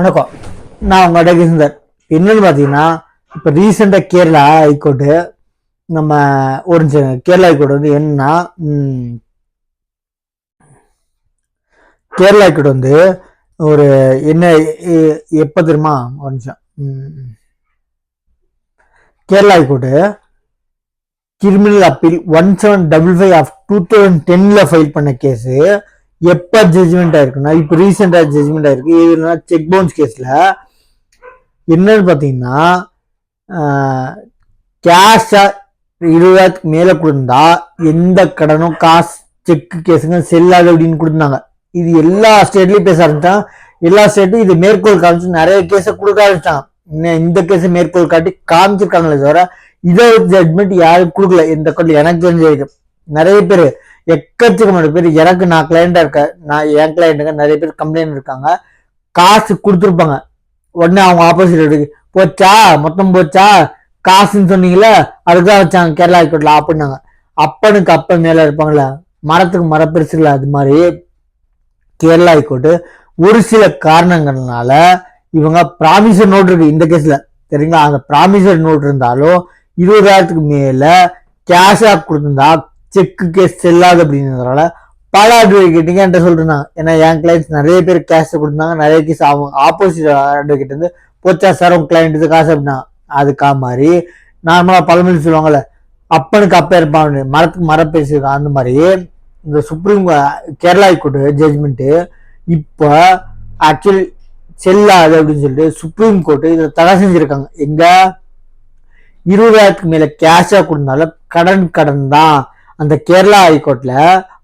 வணக்கம். நான் உங்கள் டெகிசந்தர் என்னன்னு பார்த்தீங்கன்னா இப்போ ரீசெண்டாக கேரளா ஹைகோர்ட்டு நம்ம ஒரு கேரளா ஹைகோர்ட் வந்து என்னன்னா கேரளா ஹைகோர்ட் வந்து ஒரு என்ன எப்போ தெரியுமா? ஒரு நிமிஷம். Kerala high court criminal appeal one seven double five of two thousand டென்னில் ஃபைல் பண்ண கேஸு எப்போ ஜட்ஜ்மெண்ட் ஆயிருக்குன்னா இப்போ ரீசெண்டாக ஜட்ஜ்மெண்ட் ஆயிருக்கு இதுனா செக் பவுன்ஸ் கேஸில் என்னன்னு பார்த்தீங்கன்னா கேஷாக இருபதாயிரத்துக்கு மேலே கொடுத்தா எந்த கடனும் காசு செக் கேஸுங்க செல்லாது அப்படின்னு கொடுத்தாங்க இது எல்லா ஸ்டேட்லையும் பேச ஆரம்பிச்சான். எல்லா ஸ்டேட்டும் இது மேற்கோள் காமிச்சு நிறைய கேஸை கொடுக்க ஆரம்பிச்சான். இன்னும் இந்த கேஸை மேற்கோள் காட்டி காமிச்சிருக்காங்களே தவிர இதை ஜட்மெண்ட் யாரும் கொடுக்கல. இந்த கடல் எனக்கு தெரிஞ்ச வரைக்கும். நிறைய பேர் எக்கச்சக்கமான பேர். எனக்கு நான் கிளைண்ட்டாக இருக்க நான் என் கிளைண்ட்டுங்க நிறைய பேர் கம்ப்ளைண்ட் இருக்காங்க. காசு கொடுத்துருப்பாங்க. உடனே அவங்க ஆப்போசிட் எடுக்கு போச்சா? மொத்தம் போச்சா? காசுன்னு சொன்னீங்களே அதுதான் வச்சாங்க கேரளா ஹைகோர்ட்ல அப்படின்னாங்க. அப்பனுக்கு அப்பன் மேலே இருப்பாங்களே மரத்துக்கு மரம் இல்லை அது மாதிரி கேரளா ஹைகோர்ட்டு ஒரு சில காரணங்கள்னால இவங்க ப்ராமிசர் நோட் இருக்கு இந்த கேஸ்ல சரிங்களா? அந்த ப்ராமிசர் நோட் இருந்தாலும் இருபதாயிரத்துக்கு மேல கேஷா கொடுத்திருந்தா செக்கு கேஸ் செல்லாது அப்படின்றதுனால பல அட்வொகேட்டுங்க என்கிட்ட சொல்றேன் ஏன்னா என் கிளைண்ட்ஸ் நிறைய பேர் கேஷ் கொடுத்தாங்க. நிறைய கேஸ் அவங்க ஆப்போசிட் அட்வொகேட் வந்து போச்சா சார் உங்க கிளைண்ட் இது காசு? அப்படின்னா அதுக்கா மாதிரி நார்மலாக பழமொழி சொல்லுவாங்கல்ல அப்பனுக்கு அப்ப இருப்பான் மரத்துக்கு மரம் பேசியிருக்கான் அந்த மாதிரி இந்த சுப்ரீம் கேரளா கோர்ட்டு ஜட்ஜ்மெண்ட்டு இப்போ ஆக்சுவலி செல்லாது அப்படின்னு சொல்லிட்டு சுப்ரீம் கோர்ட்டு இதில் தடை செஞ்சுருக்காங்க. எங்கே? இருபதாயிரத்துக்கு மேலே கேஷாக கொடுத்தாலும் கடன் கடன் தான். அந்த கேரளா ஹைகோர்ட்ல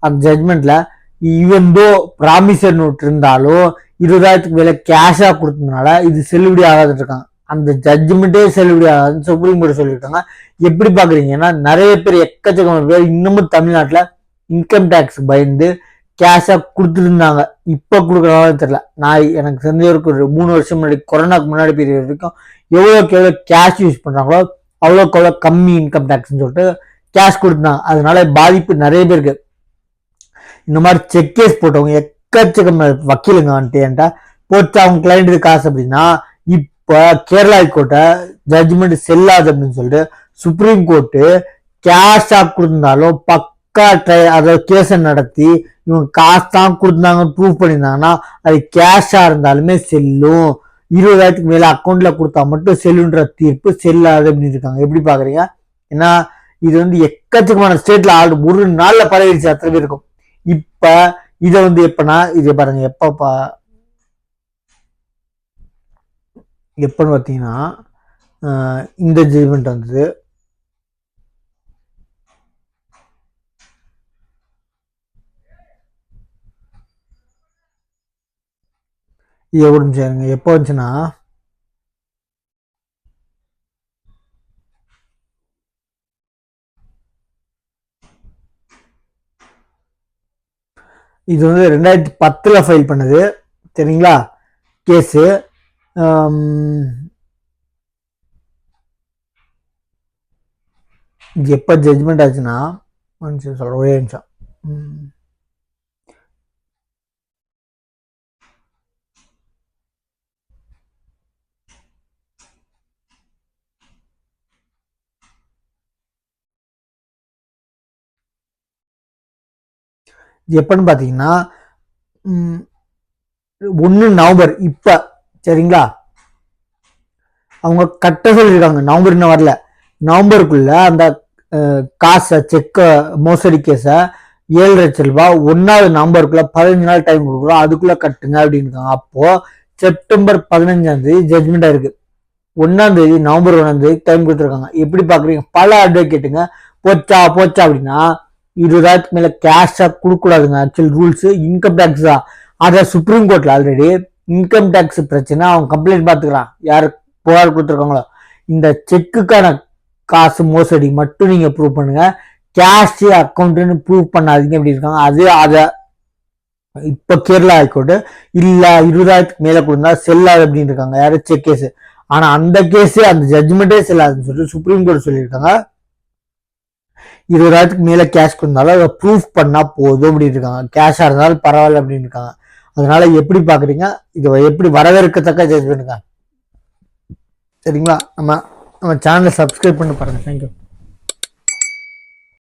அந்த ஜட்மெண்ட்ல ஈவன் தோ ப்ராமிசர் நோட் இருந்தாலும் இருபதாயிரத்துக்கு மேல கேஷா கொடுத்ததுனால இது செல்லுபடி ஆகாதுன்னு இருக்காங்க. அந்த ஜட்ஜ்மெண்ட்டே செல்லுபடி ஆகாதுன்னு சுப்ரீம் கோர்ட் சொல்லியிருக்காங்க எப்படி பாக்குறீங்கன்னா நிறைய பேர் எக்கச்சக்கமான பேர் இன்னமும் தமிழ்நாட்டுல இன்கம் டேக்ஸ் பயந்து கேஷா கொடுத்துருந்தாங்க. இப்ப கொடுக்குறாங்கன்னு தெரியல. நான் எனக்கு தெரிஞ்சவருக்கு ஒரு மூணு வருஷம் முன்னாடி கொரோனாக்கு முன்னாடி பீரியட் வரைக்கும் எவ்வளோக்கு எவ்வளோ கேஷ் யூஸ் பண்றாங்களோ அவ்வளோக்கு அவ்வளோ கம்மி இன்கம் டேக்ஸ்னு சொல்லிட்டு கேஷ் கொடுத்தாங்க அதனால பாதிப்பு நிறைய பேருக்கு இந்த மாதிரி செக் கேஸ் போட்டவங்க எக்கச்சக்கம் வக்கீலுங்க வந்துட்டு என்கிட்ட போச்சு அவங்க கிளைண்ட் காசு அப்படின்னா இப்போ கேரளா ஹைகோர்ட்டை ஜட்ஜ்மெண்ட் செல்லாது அப்படின்னு சொல்லிட்டு சுப்ரீம் கோர்ட்டு கேஷாக கொடுத்துருந்தாலும் பக்கா ட்ரை அதாவது கேஸை நடத்தி இவங்க காசு தான் கொடுத்தாங்கன்னு ப்ரூவ் பண்ணியிருந்தாங்கன்னா அது கேஷாக இருந்தாலுமே செல்லும். இருபதாயிரத்துக்கு மேலே அக்கௌண்ட்டில் கொடுத்தா மட்டும் செல்லுன்ற தீர்ப்பு செல்லாது அப்படின்னு இருக்காங்க. எப்படி பார்க்குறீங்க ஏன்னா இது வந்து எக்கச்சக்கமான ஸ்டேட்ல ஆள் ஒரு நாள்ல பரவிடுச்சு அத்தனை பேருக்கும். இருக்கும் இப்ப இதை வந்து எப்பனா இது பாருங்க எப்பப்பா எப்பன்னு பார்த்தீங்கன்னா இந்த ஜட்மெண்ட் வந்தது. இது சொல்லுங்க நிமிஷம் எப்போ வந்துச்சுன்னா இது வந்து ரெண்டாயிரத்தி பத்தில் ஃபைல் பண்ணுது. சரிங்களா? கேஸு. இது எப்போ ஜட்ஜ்மெண்ட் ஆச்சுன்னா மனுஷன் சொல்கிற சொல்கிறேன் ஒரே நிமிஷம். இது எப்பன்னு பார்த்தீங்கன்னா ஒன்று நவம்பர் இப்போ சரிங்களா? அவங்க கட்ட சொல்லியிருக்காங்க நவம்பர் இன்னும் வரல. நவம்பருக்குள்ள அந்த காசை செக்க மோசடி கேஸை ஏழு லட்சம் ரூபாய் ஒன்றாவது நவம்பருக்குள்ள பதினஞ்சு நாள் டைம் கொடுக்குறோம் அதுக்குள்ளே கட்டுங்க அப்படின்னு அப்போது செப்டம்பர் பதினஞ்சாம் தேதி ஜட்மெண்ட் ஆயிருக்கு தேதி நவம்பர் ஒன்னாம் தேதி டைம் கொடுத்துருக்காங்க. எப்படி பார்க்குறீங்க பல அட்வொகேட்டுங்க போச்சா போச்சா அப்படின்னா இருபதாயிரத்துக்கு மேல கேஷா கொடுக்கூடாதுங்க ஆக்சுவல் ரூல்ஸ் இன்கம் டேக்ஸ் தான். அதை சுப்ரீம் கோர்ட்ல ஆல்ரெடி இன்கம் டேக்ஸ் பிரச்சனை அவன் கம்ப்ளைண்ட் பார்த்துக்கிறான் யார் புகார் கொடுத்துருக்காங்களோ. இந்த செக்குக்கான காசு மோசடி மட்டும் நீங்க ப்ரூவ் பண்ணுங்க. கேஷ் அக்கௌண்ட்னு ப்ரூவ் பண்ணாதீங்க அப்படி இருக்காங்க. அது அதை இப்போ கேரளா ஹைகோர்ட்டு இல்லை இருபதாயிரத்துக்கு மேலே கொடுத்தா செல்லாது அப்படின்னு இருக்காங்க. யாரும் செக் கேஸ் ஆனால் அந்த கேஸு அந்த ஜட்ஜ்மெண்ட்டே செல்லாதுன்னு சொல்லிட்டு சுப்ரீம் கோர்ட் சொல்லியிருக்காங்க. இருபதாயிரத்துக்கு மேலே கேஷ் கொடுத்தாலும் அதை ப்ரூஃப் பண்ணால் போதும் அப்படின்னு இருக்காங்க. கேஷாக இருந்தாலும் பரவாயில்ல அப்படின்னு இருக்காங்க. அதனால எப்படி பார்க்குறீங்க இதை எப்படி வரவேற்கத்தக்க ஜட்ஜ் பண்ணுங்க. சரிங்களா? நம்ம நம்ம சேனலை சப்ஸ்கிரைப் பண்ணி பாருங்கள் தேங்க்யூ